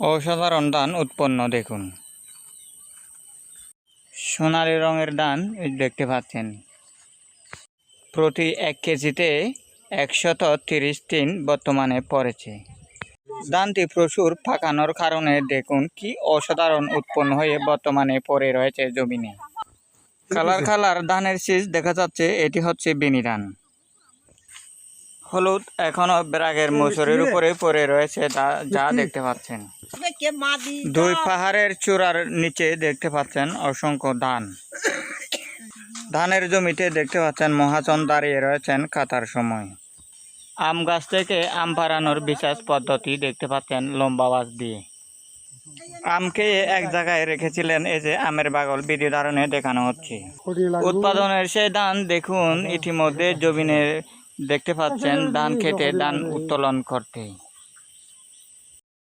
অসাধারণ ধান উৎপন্ন, দেখুন। সোনালি রঙের ধান দেখতে পাচ্ছেন। প্রতি এক কেজিতে একশত তিরিশ তিন বর্তমানে পড়েছে। ধানটি প্রচুর পাকানোর কারণে, দেখুন কি অসাধারণ উৎপন্ন হয়ে বর্তমানে পড়ে রয়েছে জমিনে। কালার কালার ধানের শীষ দেখা যাচ্ছে, এটি হচ্ছে বিনি ধান হলুদ এখনও ব্রাগের মোসরের উপরে পড়ে রয়েছে তা- যা দেখতে পাচ্ছেন। দুই পাহাড়ের চূড়ার নিচে দেখতে পাচ্ছেন অসংখ্য ধান। ধানের জমিতে দেখতে পাচ্ছেন মহাজন দাঁড়িয়ে রয়েছেন কাতার সময়। আম গাছ থেকে আম পাড়ানোর বিশেষ পদ্ধতি দেখতে পাচ্ছেন লম্বা বাস দিয়ে। আমকে এক জায়গায় রেখেছিলেন এই যে আমের বাগল বিধি ধারণে দেখানো হচ্ছে। উৎপাদনের সেই ধান দেখুন ইতিমধ্যে জমিনে দেখতে পাচ্ছেন ধান খেতে ধান উত্তোলন করতে